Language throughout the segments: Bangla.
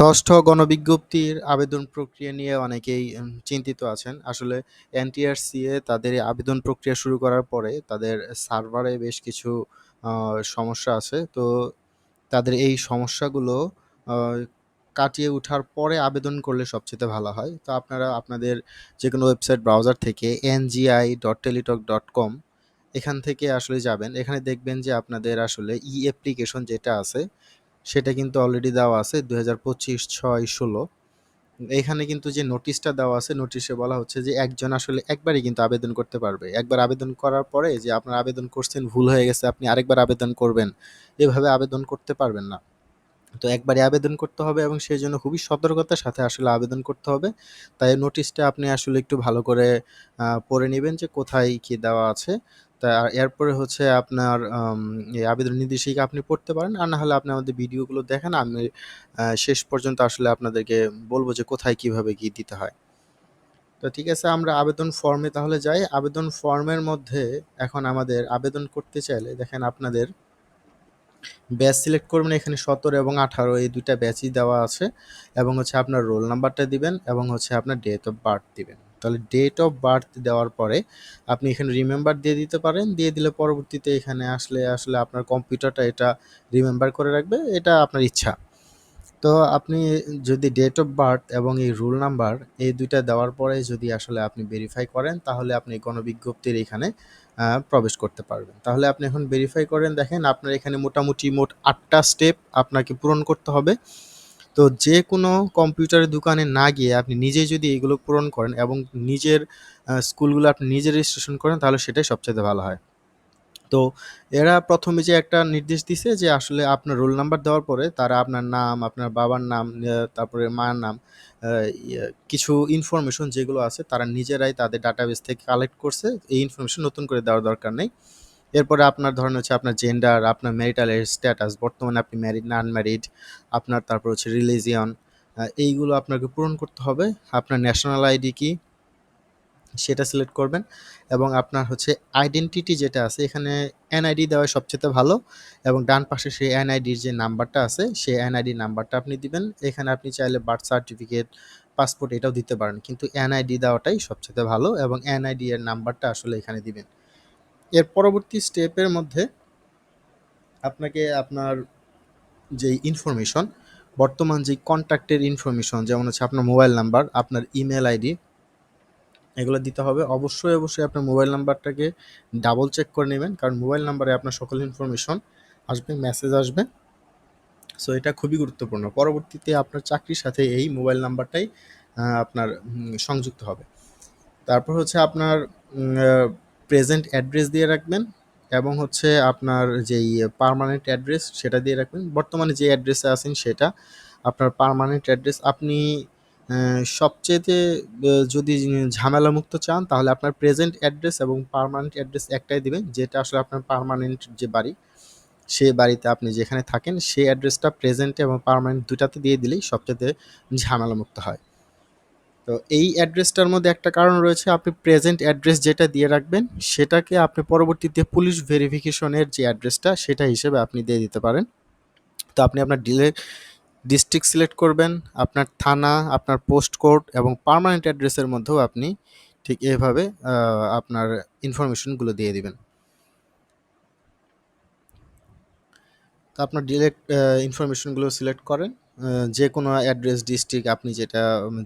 ষষ্ঠ গণবিজ্ঞপ্তির আবেদন প্রক্রিয়া নিয়ে অনেকেই চিন্তিত আছেন। আসলে এনটিআরসিএ তাদের আবেদন প্রক্রিয়া শুরু করার পরে তাদের সার্ভারে বেশ কিছু সমস্যা আছে। তো তাদের এই সমস্যাগুলো কাটিয়ে উঠার পরে আবেদন করলে সবচেয়ে ভালো হয়। তো আপনারা আপনাদের যে কোনো ওয়েবসাইট ব্রাউজার থেকে NGI dot Teletalk dot com এখান থেকে আসলে যাবেন। এখানে দেখবেন যে আপনাদের আসলে ই-অ্যাপ্লিকেশন যেটা আছে সেটা কিন্তু অলরেডি দেওয়া আছে ২০২৫-৬-১৬ এখানে কিন্তু যে নোটিশটা দেওয়া আছে নোটিশে বলা হচ্ছে যে একজন আসলে একবারই কিন্তু আবেদন করতে পারবে। একবার আবেদন করার পরে যে আপনার আবেদন করছেন, ভুল হয়ে গেছে, আপনি আরেকবার আবেদন করবেন। এভাবে আবেদন করতে পারবেন না। তো একবারই আবেদন করতে হবে এবং সেই জন্য খুবই সতর্কতার সাথে আসলে আবেদন করতে হবে। তাই নোটিশটা আপনি আসলে একটু ভালো করে পড়ে নিবেন যে কোথায় কি দেওয়া আছে। তা এরপরে হচ্ছে আপনার এই আবেদন নির্দেশিকা আপনি পড়তে পারেন। আর না হলে আপনি আমাদের ভিডিওগুলো দেখেন। আমি শেষ পর্যন্ত আসলে আপনাদেরকে বলব যে কোথায় কীভাবে কি দিতে হয়। তো ঠিক আছে, আমরা আবেদন ফর্মে তাহলে যাই। আবেদন ফর্মের মধ্যে এখন আমাদের আবেদন করতে চাইলে দেখেন আপনাদের ব্যাচ সিলেক্ট করবেন এখানে ১৭ এবং ১৮ এই ২ টা ব্যাচই দেওয়া আছে এবং হচ্ছে আপনার রোল নাম্বারটা দিবেন এবং হচ্ছে আপনার ডেট অফ বার্থ দিবেন। তাহলে ডেট অফ বার্থ দেওয়ার পরে আপনি এখানে রিমেম্বার দিয়ে দিতে পারেন। দিয়ে দিলে পরবর্তীতে এখানে আসলে আসলে আপনার কম্পিউটারটা এটা রিমেম্বার করে রাখবে। এটা আপনার ইচ্ছা। তো আপনি যদি ডেট অফ বার্থ এবং এই রোল নাম্বার এই দুইটা দেওয়ার পরে যদি আসলে আপনি ভেরিফাই করেন, তাহলে আপনি গণবিজ্ঞপ্তির এখানে প্রবেশ করতে পারবেন। তাহলে আপনি এখন ভেরিফাই করেন, দেখেন আপনার এখানে মোটামুটি মোট আটটা স্টেপ আপনাকে পূরণ করতে হবে। তো যে কোনো কম্পিউটারের দোকানে না গিয়ে আপনি নিজেই যদি এগুলো পূরণ করেন এবং নিজের স্কুলগুলো আপনি নিজে রেজিস্ট্রেশন করেন তাহলে সেটাই সবচেয়ে ভালো হয়। তো এরা প্রথমে যে একটা নির্দেশ দিছে যে আসলে আপনার রোল নাম্বার দেওয়ার পরে তারা আপনার নাম, আপনার বাবার নাম, তারপরে মায়ের নাম, কিছু ইনফরমেশন যেগুলো আছে তারা নিজেরাই তাদের ডাটাবেস থেকে কালেক্ট করছে। এই ইনফরমেশন নতুন করে দেওয়ার দরকার নেই। এরপরে আপনার ধরেন হচ্ছে আপনার জেন্ডার, আপনার ম্যারিটাল স্ট্যাটাস বর্তমানে আপনি ম্যারিড না আনম্যারিড, আপনার তারপর হচ্ছে রিলিজিয়ন এইগুলো আপনাকে পূরণ করতে হবে। আপনার ন্যাশনাল আইডি কি? সেটা সিলেক্ট করবেন এবং আপনার হচ্ছে আইডেন্টিটি যেটা আছে এখানে এনআইডি দেওয়া সবচেয়ে ভালো এবং ডান পাশে সেই এনআইডির যে নাম্বারটা আছে সেই এনআইডি নাম্বারটা আপনি দিবেন। এখানে আপনি চাইলে বার্থ সার্টিফিকেট, পাসপোর্ট এটাও দিতে পারেন। কিন্তু এনআইডি দেওয়াটাই সবচেয়ে ভালো এবং এনআইডি এর নাম্বারটা আসলে এখানে দিবেন। এর পরবর্তী স্টেপের মধ্যে আপনাকে আপনার যেই ইনফরমেশন বর্তমান যেই কনট্যাক্টের ইনফরমেশন যেমন হচ্ছে আপনার মোবাইল নাম্বার, আপনার ইমেল আইডি এগুলো দিতে হবে। অবশ্যই, অবশ্যই আপনার মোবাইল নাম্বারটাকে ডাবল চেক করে নেবেন কারণ মোবাইল নাম্বারে আপনার সকল ইনফরমেশন আসবে, মেসেজ আসবে। সো এটা খুবই গুরুত্বপূর্ণ। পরবর্তীতে আপনার চাকরির সাথে এই মোবাইল নাম্বারটাই আপনার সংযুক্ত হবে। তারপর হচ্ছে আপনার প্রেজেন্ট অ্যাড্রেস দিয়ে রাখবেন এবং হচ্ছে আপনার যেই পারমানেন্ট অ্যাড্রেস সেটা দিয়ে রাখবেন। বর্তমানে যে অ্যাড্রেসে আছেন সেটা আপনার পার্মানেন্ট অ্যাড্রেস আপনি বে যদি ঝামেলামুক্ত চান তাহলে আপনার প্রেজেন্ট অ্যাড্রেস এবং পার্মানেন্ট অ্যাড্রেস একটাই দিবেন। যেটা আসলে আপনার পার্মানেন্ট যে বাড়ি, সে বাড়িতে আপনি যেখানে থাকেন সেই অ্যাড্রেসটা প্রেজেন্ট এবং পারমানেন্ট ২ টাতে দিয়ে দিলেই সবচাইতে ঝামেলামুক্ত হয়। তো এই অ্যাড্রেসটার মধ্যে একটা কারণ রয়েছে আপনি প্রেজেন্ট অ্যাড্রেস যেটা দিয়ে রাখবেন সেটাকে আপনি পরবর্তীতে পুলিশ ভেরিফিকেশনের যে অ্যাড্রেসটা সেটা হিসেবে আপনি দিয়ে দিতে পারেন। তো আপনি আপনার ডিলে ডিস্ট্রিক্ট সিলেক্ট করবেন, আপনার থানা, আপনার পোস্ট কোড এবং পার্মানেন্ট অ্যাড্রেসের মধ্যেও আপনি ঠিক এভাবে আপনার ইনফরমেশনগুলো দিয়ে দিবেন। তো আপনার ডিরেক্ট আ ইনফরমেশনগুলো সিলেক্ট করেন। আ যেকোনো অ্যাড্রেস, ডিস্ট্রিক্ট আপনি যেটা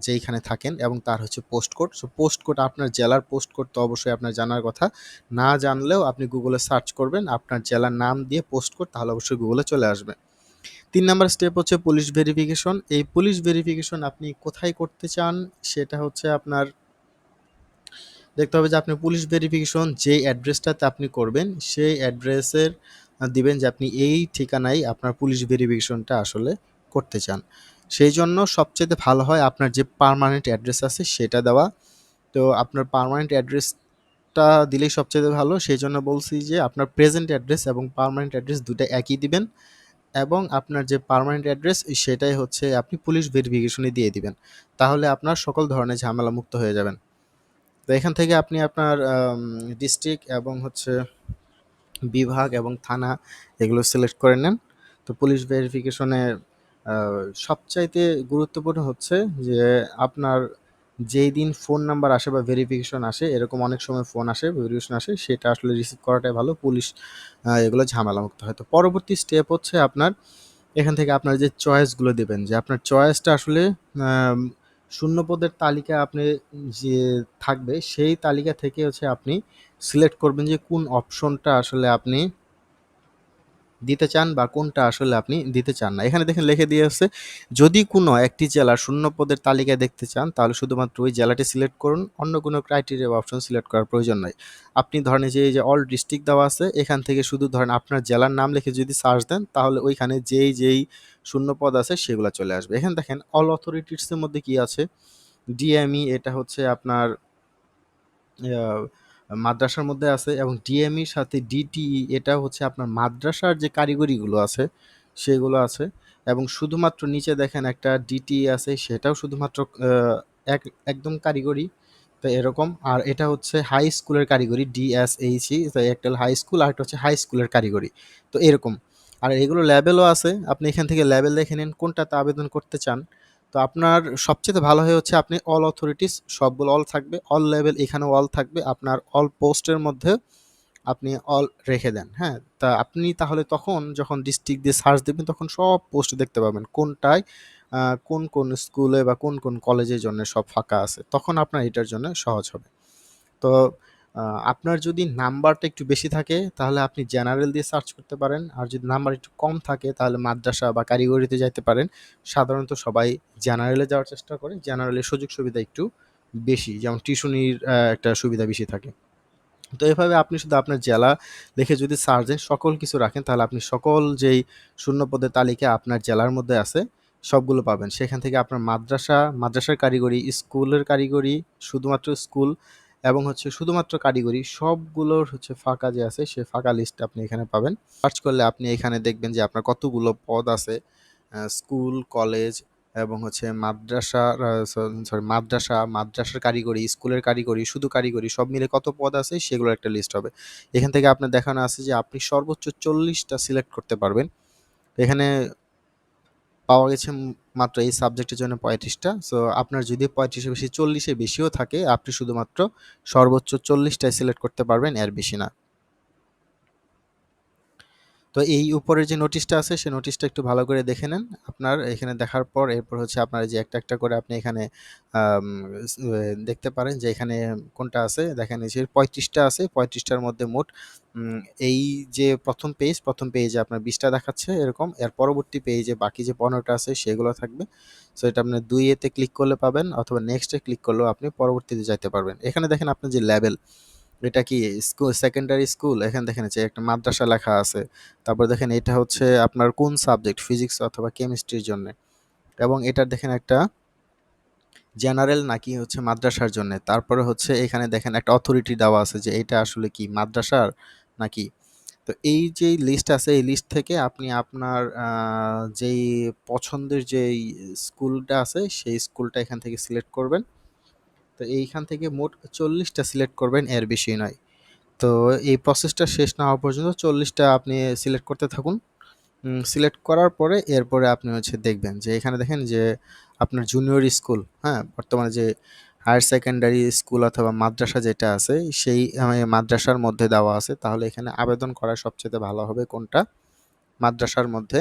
যেইখানে থাকেন এবং তার হচ্ছে post code. So post code আপনার জেলার পোস্ট কোড তো অবশ্যই আপনার জানার কথা। না জানলেও আপনি গুগলে সার্চ করবেন আপনার জেলার নাম দিয়ে পোস্ট কোড তাহলে অবশ্যই গুগলে চলে আসবে। তিন নাম্বার স্টেপ হচ্ছে পুলিশ ভেরিফিকেশন। এই পুলিশ ভেরিফিকেশন আপনি কোথায় করতে চান সেটা হচ্ছে আপনার দেখতে হবে যে আপনি পুলিশ ভেরিফিকেশন যেই অ্যাড্রেসটাতে আপনি করবেন সেই অ্যাড্রেসের দিবেন যে আপনি এই ঠিকানায় আপনার পুলিশ ভেরিফিকেশনটা আসলে করতে চান। সেই জন্য সবচাইতে ভালো হয় আপনার যে পার্মানেন্ট অ্যাড্রেস আছে সেটা দেওয়া। তো আপনার পার্মানেন্ট অ্যাড্রেসটা দিলেই সবচেয়ে ভালো। সেই জন্য বলছি যে আপনার প্রেজেন্ট অ্যাড্রেস এবং পার্মানেন্ট অ্যাড্রেস ২ টা একই দিবেন এবং আপনার যে পার্মানেন্ট অ্যাড্রেস সেটাই হচ্ছে আপনি পুলিশ ভেরিফিকেশনে দিয়ে দিবেন। তাহলে আপনার সকল ধরনের ঝামেলামুক্ত হয়ে যাবেন। তো এখান থেকে আপনি আপনার ডিস্ট্রিক্ট এবং হচ্ছে বিভাগ এবং থানা এগুলো সিলেক্ট করে নেন। তো পুলিশ ভেরিফিকেশনে সবচাইতে গুরুত্বপূর্ণ হচ্ছে যে আপনার যেই দিন ফোন নাম্বার আসে বা ভেরিফিকেশন আসে, এরকম অনেক সময় ফোন আসে ভেরিফিকেশন আসে, সেটা আসলে রিসিভ করাটাই ভালো পুলিশ এগুলো ঝামেলামুক্ত হয়। তো পরবর্তী স্টেপ হচ্ছে আপনার, এখান থেকে আপনার যে চয়েসগুলো দেবেন, যে আপনার চয়েসটা আসলে শূন্য পদের তালিকা আপনি যে থাকবে, সেই তালিকা থেকে হচ্ছে আপনি সিলেক্ট করবেন যে কোন অপশনটা আসলে আপনি দিতে চান বা কোনটা আসলে আপনি দিতে চান না। এখানে দেখেন লিখে দিয়ে আছে, যদি কোনো একটি জেলা শূন্য পদের তালিকায় দেখতে চান, তাহলে শুধুমাত্র ওই জেলাটি সিলেক্ট করুন, অন্য কোনো ক্রাইটেরিয়া বা অপশন সিলেক্ট করার প্রয়োজন নয় আপনি ধরেন যে, এই যে অল ডিস্ট্রিক্ট দেওয়া আছে, এখান থেকে শুধু ধরেন আপনার জেলার নাম লিখে যদি সার্চ দেন, তাহলে ওইখানে যেই যেই শূন্য পদ আছে, সেগুলো চলে আসবে। এখানে দেখেন অল অথরিটিসের মধ্যে কি আছে? ডিএমই এটা হচ্ছে আপনার মাদ্রাসার মধ্যে আছে এবং ডিএমইর সাথে ডিটিই এটা হচ্ছে আপনার মাদ্রাসার যে কারিগরিগুলো আছে, সেগুলো আছে এবং শুধুমাত্র নিচে দেখেন একটা ডিটি আছে, সেটাও শুধুমাত্র এক, একদম কারিগরি। তো এরকম, আর এটা হচ্ছে হাই স্কুলের কারিগরি ডিএসএইচই একটা হাই স্কুল আর একটা হচ্ছে হাই স্কুলের কারিগরি। তো এরকম, আর এগুলো লেভেলও আছে, আপনি এখান থেকে লেভেল দেখে নিন কোনটাতে আবেদন করতে চান। তো আপনার সবচেয়ে ভালো হয়ে হচ্ছে আপনি অল অথরিটিস সবগুলো অল থাকবে অল লেভেল এখানেও অল থাকবে, আপনার অল পোস্টের মধ্যে আপনি অল রেখে দেন হ্যাঁ? তা আপনি তাহলে তখন যখন ডিস্ট্রিক্ট দিয়ে সার্চ দেবেন তখন সব পোস্ট দেখতে পাবেন, কোনটায় কোন কোন স্কুলে বা কোন কোন কলেজের জন্য সব ফাঁকা আছে, তখন আপনার এটার জন্য সহজ হবে। তো আপনার যদি নাম্বারটা একটু বেশি থাকে, তাহলে আপনি জেনারেল দিয়ে সার্চ করতে পারেন। আর যদি নাম্বার একটু কম থাকে, তাহলে মাদ্রাসা বা কারিগরিতে যাইতে পারেন। সাধারণত সবাই জেনারেলে যাওয়ার চেষ্টা করে। জেনারেলের সুযোগ সুবিধা একটু বেশি, যেমন টিউশনির একটা সুবিধা বেশি থাকে। তো এভাবে আপনি শুধু আপনার জেলা লিখে যদি সার্চ দেন সকল কিছু রাখেন, তাহলে আপনি সকল যেই শূন্য পদের তালিকা আপনার জেলার মধ্যে আছে, সবগুলো পাবেন। সেখান থেকে আপনার মাদ্রাসা, মাদ্রাসার কারিগরি, স্কুলের কারিগরি, শুধুমাত্র স্কুল এবং হচ্ছে শুধুমাত্র কারিগরি সবগুলোর হচ্ছে ফাঁকা যে আছে, সে ফাঁকা লিস্ট আপনি এখানে পাবেন। সার্চ করলে আপনি এখানে দেখবেন যে আপনার কতগুলো পদ আছে স্কুল কলেজ এবং হচ্ছে মাদ্রাসা সরি মাদ্রাসা, মাদ্রাসার কারিগরি স্কুলের কারিগরি, শুধু কারিগরি, সব মিলে কত পদ আছে সেগুলোর একটা লিস্ট হবে। এখান থেকে আপনার দেখানো আছে যে আপনি সর্বোচ্চ চল্লিশটা সিলেক্ট করতে পারবেন। এখানে পাওয়া গেছে মাত্র এই সাবজেক্টের জন্য পঁয়ত্রিশটা। সো আপনার যদি পঁয়ত্রিশের বেশি চল্লিশে বেশিও থাকে, আপনি শুধুমাত্র সর্বোচ্চ চল্লিশটাই সিলেক্ট করতে পারবেন, এর বেশি না। তো এই উপরের যে নোটিশটা আছে সেই নোটিশটা একটু ভালো করে দেখে নেন। আপনার এখানে দেখার পর এরপর হচ্ছে আপনার যে একটা একটা করে আপনি এখানে দেখতে পারেন যে এখানে কোনটা আছে। দেখেন যে পঁয়ত্রিশটা আছে, পঁয়ত্রিশটার মধ্যে মোট এই যে প্রথম পেজ প্রথম পেজে আপনার বিশটা দেখাচ্ছে এরকম। এর পরবর্তী পেজে বাকি যে পনেরোটা আছে, সেগুলো থাকবে। সো এটা আপনি দুই এতে ক্লিক করলে পাবেন, অথবা নেক্সটে ক্লিক করলেও আপনি পরবর্তীতে যাইতে পারবেন। এখানে দেখেন আপনার যে লেভেল এটা কি স্কুল সেকেন্ডারি স্কুল এখানে দেখেন যে একটা মাদ্রাসা লেখা আছে। তারপর দেখেন এটা হচ্ছে আপনার কোন সাবজেক্ট ফিজিক্স অথবা কেমিস্ট্রির জন্য। এবং এটা দেখেন একটা জেনারেল নাকি হচ্ছে মাদ্রাসার জন্য। তারপরে হচ্ছে এখানে দেখেন একটা অথরিটি দেওয়া আছে যে এটা আসলে কি, মাদ্রাসার নাকি? তো এই যে লিস্ট আছে, এই লিস্ট থেকে আপনি আপনার যেই পছন্দের যেই স্কুলটা আছে, সেই স্কুলটা এখান থেকে সিলেক্ট করবেন। তো এইখান থেকে মোট চল্লিশটা সিলেক্ট করবেন, এর বেশি নয়। তো এই প্রসেসটা শেষ না হওয়া পর্যন্ত চল্লিশটা আপনি সিলেক্ট করতে থাকুন। সিলেক্ট করার পরে এরপরে আপনি হচ্ছে দেখবেন যে এখানে দেখেন যে আপনার জুনিয়র স্কুল হ্যাঁ বর্তমানে যে হায়ার সেকেন্ডারি স্কুল অথবা মাদ্রাসা যেটা আছে, সেই মাদ্রাসার মধ্যে দেওয়া আছে। তাহলে এখানে আবেদন করা সবচেয়ে ভালো হবে কোনটা? মাদ্রাসার মধ্যে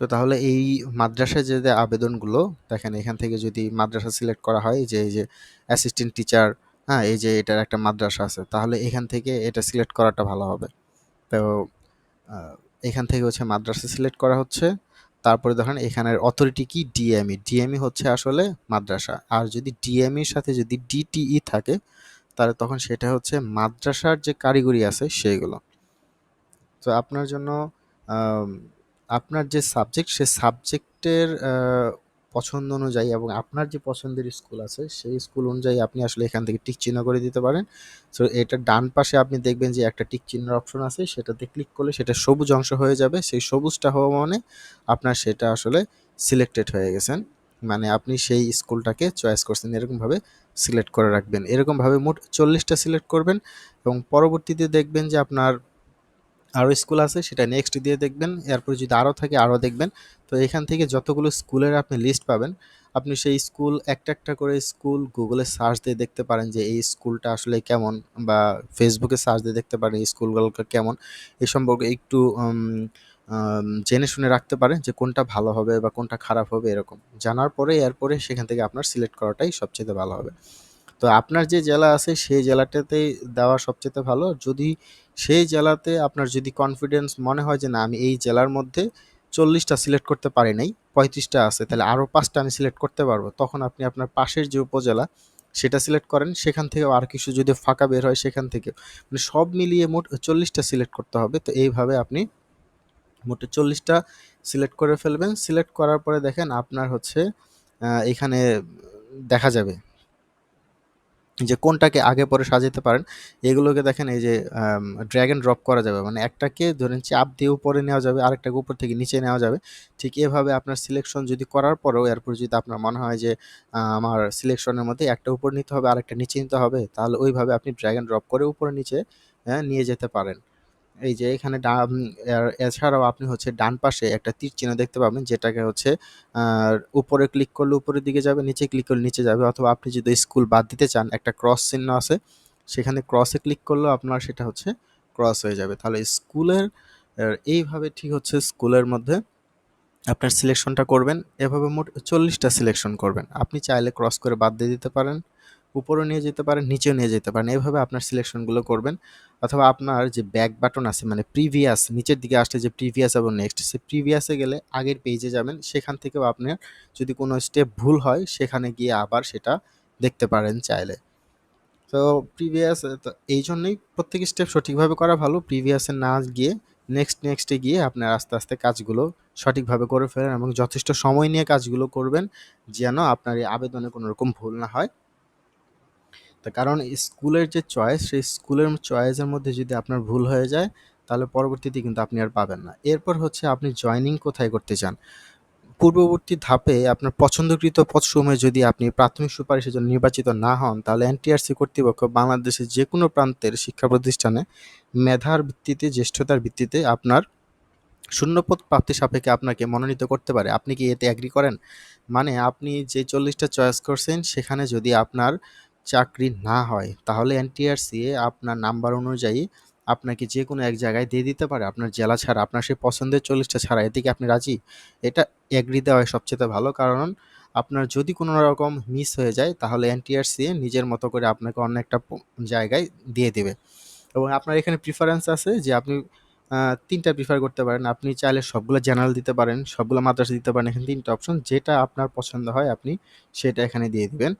তো তাহলে এই মাদ্রাসায় যে আবেদনগুলো, দেখেন এখান থেকে যদি মাদ্রাসা সিলেক্ট করা হয় যে, এই যে অ্যাসিস্ট্যান্ট টিচার হ্যাঁ এই যে এটার একটা মাদ্রাসা আছে, তাহলে এখান থেকে এটা সিলেক্ট করাটা ভালো হবে। তো এখান থেকে হচ্ছে মাদ্রাসা সিলেক্ট করা হচ্ছে। তারপরে দেখেন এখানের অথরিটি কি? ডিএমই ডিএমই হচ্ছে আসলে মাদ্রাসা। আর যদি ডিএমইর সাথে যদি ডিটিই থাকে, তাহলে তখন সেটা হচ্ছে মাদ্রাসার যে কারিগরি আছে, সেইগুলো। তো আপনার জন্য আপনার যে সাবজেক্ট সে সাবজেক্টের পছন্দ অনুযায়ী এবং আপনার যে পছন্দের স্কুল আছে, সেই স্কুল অনুযায়ী আপনি আসলে এখান থেকে টিক চিহ্ন করে দিতে পারেন। সো এটা ডান পাশে আপনি দেখবেন যে একটা টিক চিহ্নের অপশন আছে, সেটাতে ক্লিক করলে সেটা সবুজ অংশ হয়ে যাবে। সেই সবুজটা হওয়া মানে আপনার সেটা আসলে সিলেক্টেড হয়ে গেছেন। মানে আপনি সেই স্কুলটাকে চয়েস করছেন, এরকমভাবে সিলেক্ট করে রাখবেন। এরকমভাবে মোট চল্লিশটা সিলেক্ট করবেন এবং পরবর্তীতে দেখবেন যে আপনার আরও স্কুল আছে, সেটা নেক্সট দিয়ে দেখবেন। এরপরে যদি আরও থাকে, আরও দেখবেন। তো এখান থেকে যতগুলো স্কুলের আপনি লিস্ট পাবেন, আপনি সেই স্কুল একটা একটা করে স্কুল গুগলে সার্চ দিয়ে দেখতে পারেন যে এই স্কুলটা আসলে কেমন বা ফেসবুকে সার্চ দিয়ে দেখতে পারেন এই স্কুলগুলো কেমন। এ সম্পর্কে একটু জেনে শুনে রাখতে পারেন যে কোনটা ভালো হবে বা কোনটা খারাপ হবে এরকম। জানার পরে, এরপরে সেখান থেকে আপনার সিলেক্ট করাটাই সবচেয়ে ভালো হবে। তো আপনার যে জেলা আছে সেই জেলাটাতেই দেওয়া সবচেয়ে ভালো। যদি সেই জেলাতে আপনার যদি কনফিডেন্স মনে হয় যে না, আমি এই জেলার মধ্যে চল্লিশটা সিলেক্ট করতে পারি নাই, পঁয়ত্রিশটা আছে, তাহলে আরও পাঁচটা আমি সিলেক্ট করতে পারব। তখন আপনি আপনার পাশের যে উপজেলা, সেটা সিলেক্ট করেন। সেখান থেকেও আর কিছু যদি ফাঁকা বের হয় সেখান থেকে মানে সব মিলিয়ে মোট চল্লিশটা সিলেক্ট করতে হবে। তো এইভাবে আপনি মোটে চল্লিশটা সিলেক্ট করে ফেলবেন। সিলেক্ট করার পরে দেখেন আপনার হচ্ছে এখানে দেখা যাবে। যে কোনটাকে আগে পরে সাজাতে পারেন এগুলোকে দেখেন এই যে ড্র্যাগন ড্রপ করা যাবে। মানে একটাকে ধরেন চাপ দিয়ে উপরে নেওয়া যাবে আরেকটাকে উপর থেকে নিচে নেওয়া যাবে। ঠিক এভাবে আপনার সিলেকশন যদি করার পরেও এরপর যদি আপনার মনে হয় যে আমার সিলেকশনের মধ্যে একটা উপর নিতে হবে আরেকটা নিচে নিতে হবে তাহলে ওইভাবে আপনি ড্র্যাগন ড্রপ করে উপরে নিচে হ্যাঁ, নিয়ে যেতে পারেন। এই যে এখানে এছাড়াও আপনি হচ্ছে ডান পাশে একটা তীর চিহ্ন দেখতে পাবেন, যেটাকে হচ্ছে উপরে ক্লিক করলে উপরের দিকে যাবে, নিচে ক্লিক করলে নিচে যাবে, অথবা আপনি যদি স্কুল বাদ দিতে চান, একটা ক্রস চিহ্ন আছে, সেখানে ক্রসে ক্লিক করলেও আপনার সেটা হচ্ছে ক্রস হয়ে যাবে। তাহলে স্কুলের এইভাবে ঠিক হচ্ছে স্কুলের মধ্যে আপনার সিলেকশনটা করবেন, এভাবে মোট চল্লিশটা সিলেকশন করবেন। আপনি চাইলে ক্রস করে বাদ দিয়ে দিতে পারেন। উপরেও নিয়ে যেতে পারেন, নিচেও নিয়ে যেতে পারেন। এভাবে আপনার সিলেকশনগুলো করবেন। অথবা আপনার যে ব্যাক বাটন আছে মানে প্রিভিয়াস নিচের দিকে আসলে যে প্রিভিয়াস এবং নেক্সট সে প্রিভিয়াসে গেলে আগের পেজে যাবেন। সেখান থেকেও আপনার যদি কোনো স্টেপ ভুল হয়, সেখানে গিয়ে আবার সেটা দেখতে পারেন চাইলে। তো প্রিভিয়াস এই জন্যই প্রত্যেক স্টেপ সঠিকভাবে করা ভালো। প্রিভিয়াসে না গিয়ে নেক্সট নেক্সটে গিয়ে আপনার আস্তে আস্তে কাজগুলো সঠিকভাবে করে ফেলেন এবং যথেষ্ট সময় নিয়ে কাজগুলো করবেন, যেন আপনার এই আবেদনে কোনো রকম ভুল না হয়। তো কারণ স্কুলের যে চয়েস সেই স্কুলের চয়েসের মধ্যে যদি আপনার ভুল হয়ে যায়, তাহলে পরবর্তীতে কিন্তু আপনি আর পাবেন না। এরপর হচ্ছে আপনি জয়নিং কোথায় করতে চান? পূর্ববর্তী ধাপে আপনার পছন্দকৃত পদসমূহে যদি আপনি প্রাথমিক সুপারিশের জন্য নির্বাচিত না হন, তাহলে এনটিআরসি কর্তৃপক্ষ বাংলাদেশের যে কোনো প্রান্তের শিক্ষা প্রতিষ্ঠানে মেধার ভিত্তিতে, জ্যেষ্ঠতার ভিত্তিতে আপনার শূন্যপদ প্রাপ্তি সাপেক্ষে আপনাকে মনোনীত করতে পারে। আপনি কি এতে অ্যাগ্রি করেন? মানে আপনি যে চল্লিশটা চয়েস করছেন, সেখানে যদি আপনার চাকরি না হয়, তাহলে এনটিআরসি আপনার নাম্বার অনুযায়ী আপনাকে যে কোনো এক জায়গায় দিয়ে দিতে পারে। আপনার জেলা ছাড়া, আপনার সেই পছন্দের চল্লিশটা ছাড়া। এদিকে আপনি রাজি? এটা এগ্রি দেওয়াই সবচেয়ে ভালো, কারণ আপনার যদি কোনো রকম মিস হয়ে যায়, তাহলে এনটিআরসি নিজের মতো করে আপনাকে অন্য একটা জায়গায় দিয়ে দেবে। এবং আপনার এখানে প্রিফারেন্স আছে যে আপনি তিনটা প্রিফার করতে পারেন। আপনি চাইলে সবগুলো জেনারেল দিতে পারেন, সবগুলো মাদ্রাসা দিতে পারেন। এখানে তিনটা অপশন যেটা আপনার পছন্দ হয়, আপনি সেটা এখানে দিয়ে দিবেন।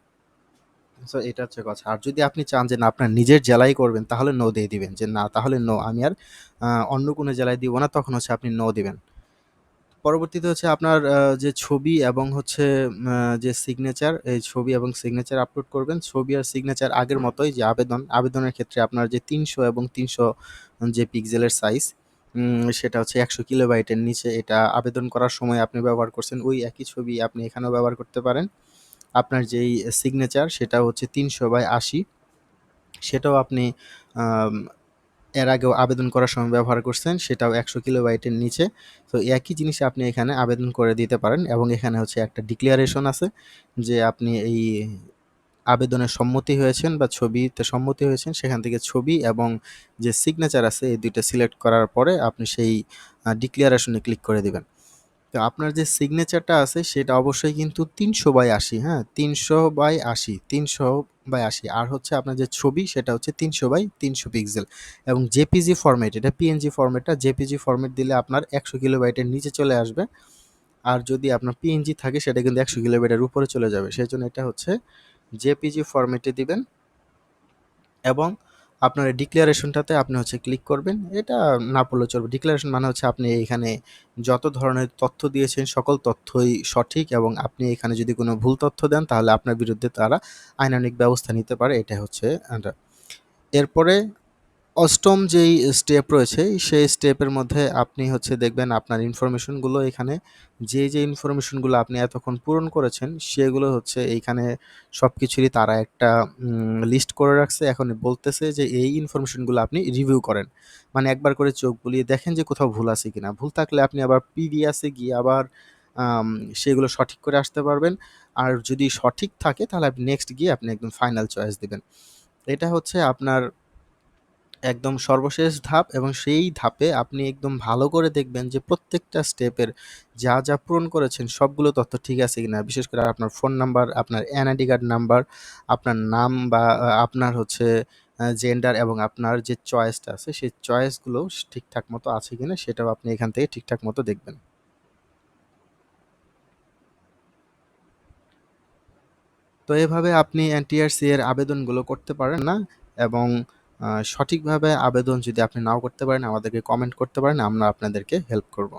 সো এটা হচ্ছে কথা। আর যদি আপনি চান যে, না, আপনার নিজের জেলায় করবেন, তাহলে নো দিয়ে দিবেন। যে, না, তাহলে নো আমি আর অন্য কোনো জেলায় দিব না। তখন হচ্ছে আপনি নো দিবেন। পরবর্তীতে হচ্ছে আপনার যে ছবি এবং হচ্ছে যে সিগনেচার এই ছবি এবং সিগনেচার আপলোড করবেন। ছবি আর সিগনেচার আগের মতোই যে আবেদন, আবেদনের ক্ষেত্রে আপনার যে তিনশো এবং তিনশো যে পিক্সেলের সাইজ সেটা হচ্ছে একশো কিলোবাইটের নিচে এটা আবেদন করার সময় আপনি ব্যবহার করছেন। ওই একই ছবি আপনি এখানেও ব্যবহার করতে পারেন। আপনার যেই সিগনেচার সেটা হচ্ছে তিনশো বাই আশি। সেটাও আপনি এর আগেও আবেদন করার সময় ব্যবহার করছেন, সেটাও একশো কিলো কিলোবাইটের নিচে। তো একই জিনিস আপনি এখানে আবেদন করে দিতে পারেন এবং এখানে হচ্ছে একটা ডিক্লারেশন আছে যে আপনি এই আবেদনের সম্মতি হয়েছেন বা ছবিতে সম্মতি হয়েছেন, সেখান থেকে ছবি এবং যে সিগনেচার আছে এই দুইটা সিলেক্ট করার পরে আপনি সেই ডিক্লারেশনে ক্লিক করে দিবেন। তো আপনার যে সিগনেচারটা আছে সেটা অবশ্যই কিন্তু তিনশো বাই আশি হ্যাঁ? তিনশো বাই আশি, তিনশো বাই আশি। আর হচ্ছে আপনার যে ছবি সেটা হচ্ছে তিনশো বাই তিনশো পিক্সেল এবং জেপিজি ফরম্যাট এটা পিএনজি ফরম্যাটটা জেপিজি ফরম্যাট দিলে আপনার একশো কিলোবাইটের নিচে চলে আসবে। আর যদি আপনার পিএনজি থাকে সেটা কিন্তু একশো কিলোবাইটের উপরে চলে যাবে। সেই জন্য এটা হচ্ছে জেপিজি ফরম্যাটে দিবেন। এবং আপনার ডিক্লারেশনটাতে আপনি হচ্ছে ক্লিক করবেন। এটা না পড়লে চলবে। ডিক্লারেশন মানে হচ্ছে আপনি এখানে যত ধরনের তথ্য দিয়েছেন, সকল তথ্যই সঠিক এবং আপনি এখানে যদি কোনো ভুল তথ্য দেন, তাহলে আপনার বিরুদ্ধে তারা আইনানিক ব্যবস্থা নিতে পারে। এটা হচ্ছে এরপরে অষ্টম যেই স্টেপ রয়েছে, সেই স্টেপের মধ্যে আপনি হচ্ছে দেখবেন আপনার ইনফরমেশনগুলো এখানে, যে যে ইনফরমেশনগুলো আপনি এতক্ষণ পূরণ করেছেন, সেগুলো হচ্ছে এইখানে সব কিছুরই তারা একটা লিস্ট করে রাখছে। এখন বলতেছে যে এই ইনফরমেশনগুলো আপনি রিভিউ করেন। মানে একবার করে চোখ বুলিয়ে দেখেন যে কোথাও ভুল আছে কিনা। ভুল থাকলে আপনি আবার পিডিএসে গিয়ে আবার সেগুলো সঠিক করে আসতে পারবেন। আর যদি সঠিক থাকে, তাহলে আপনি নেক্সট গিয়ে আপনি একদম ফাইনাল চয়েস দেবেন। এটা হচ্ছে আপনার একদম সর্বশেষ ধাপ এবং সেই ধাপে আপনি একদম ভালো করে দেখবেন যে প্রত্যেকটা স্টেপের যা যা পূরণ করেছেন সবগুলো তথ্য ঠিক আছে কিনা। বিশেষ করে আপনার ফোন নাম্বার, আপনার এনআইডি কার্ড নাম্বার, আপনার নাম বা আপনার হচ্ছে জেন্ডার এবং আপনার যে চয়েসটা আছে সেই চয়েসগুলো ঠিকঠাক মতো আছে কিনা সেটাও আপনি এখান থেকে ঠিকঠাক মতো দেখবেন। তো এভাবে আপনি এনটিআরসি এর আবেদনগুলো করতে পারেন না এবং সঠিকভাবে আবেদন যদি আপনি নাও করতে পারেন, আমাদেরকে কমেন্ট করতে পারেন, আমরা আপনাদেরকে হেল্প করব।